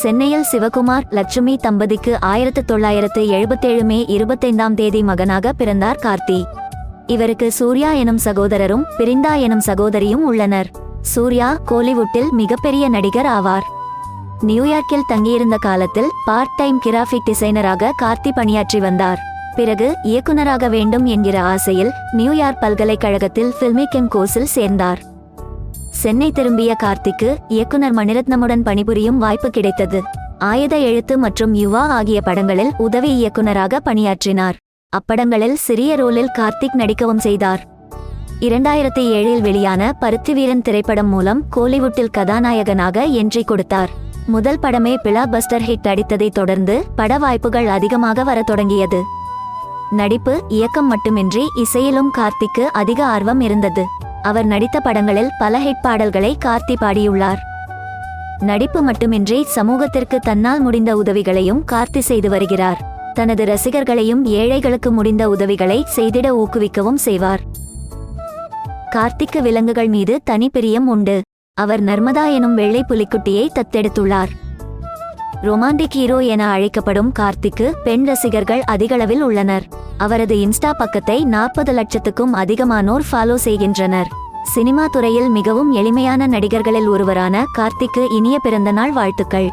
சென்னையில் சிவகுமார் லட்சுமி தம்பதிக்கு ஆயிரத்து தொள்ளாயிரத்து எழுபத்தேழு மே இருபத்தைந்தாம் தேதி மகனாக பிறந்தார் கார்த்தி. இவருக்கு சூர்யா எனும் சகோதரரும் பிரிந்தா எனும் சகோதரியும் உள்ளனர். சூர்யா கோலிவுட்டில் மிகப்பெரிய நடிகர் ஆவார். நியூயார்க்கில் தங்கியிருந்த காலத்தில் பார்ட் டைம் கிராஃபிக் டிசைனராக கார்த்தி பணியாற்றி வந்தார். பிறகு இயக்குனராக வேண்டும் என்கிற ஆசையில் நியூயார்க் பல்கலைக்கழகத்தில் ஃபில்மிகெம் கோர்ஸில் சேர்ந்தார். சென்னை திரும்பிய கார்த்திக்கு இயக்குனர் மணிரத்னமுடன் பணிபுரியும் வாய்ப்பு கிடைத்தது. ஆயுத எழுத்து மற்றும் யுவா ஆகிய படங்களில் உதவி இயக்குனராக பணியாற்றினார். அப்படங்களில் சிறிய ரோலில் கார்த்திக் நடிக்கவும் செய்தார். இரண்டாயிரத்தி ஏழில் வெளியான பருத்திவீரன் திரைப்படம் மூலம் கோலிவுட்டில் கதாநாயகனாக என்ட்ரி கொடுத்தார். முதல் படமே பிளா பஸ்டர் ஹிட் அடித்ததைத் தொடர்ந்து பட வாய்ப்புகள் அதிகமாக வரத் தொடங்கியது. நடிப்பு இயக்கம் மட்டுமின்றி இசையிலும் கார்த்திக்கு அதிக ஆர்வம் இருந்தது. அவர் நடித்த படங்களில் பல ஹிட் பாடல்களை கார்த்தி பாடியுள்ளார். நடிப்பு மட்டுமின்றி சமூகத்திற்கு தன்னால் முடிந்த உதவிகளையும் கார்த்தி செய்து வருகிறார். தனது ரசிகர்களையும் ஏழைகளுக்கு முடிந்த உதவிகளை செய்திட ஊக்குவிக்கவும் செய்வார். கார்த்திக்கு விலங்குகள் மீது தனிப்பிரியம் உண்டு. அவர் நர்மதா எனும் வெள்ளை புலிக்குட்டியை தத்தெடுத்துள்ளார். ரொமாண்டிக் ஹீரோ என அழைக்கப்படும் கார்த்திக்கு பெண் ரசிகர்கள் அதிகளவில் உள்ளனர். அவரது இன்ஸ்டா பக்கத்தை நாற்பது லட்சத்துக்கும் அதிகமானோர் ஃபாலோ செய்கின்றனர். சினிமா துறையில் மிகவும் எளிமையான நடிகர்களில் ஒருவரான கார்த்திக்கு இனிய பிறந்தநாள் வாழ்த்துக்கள்.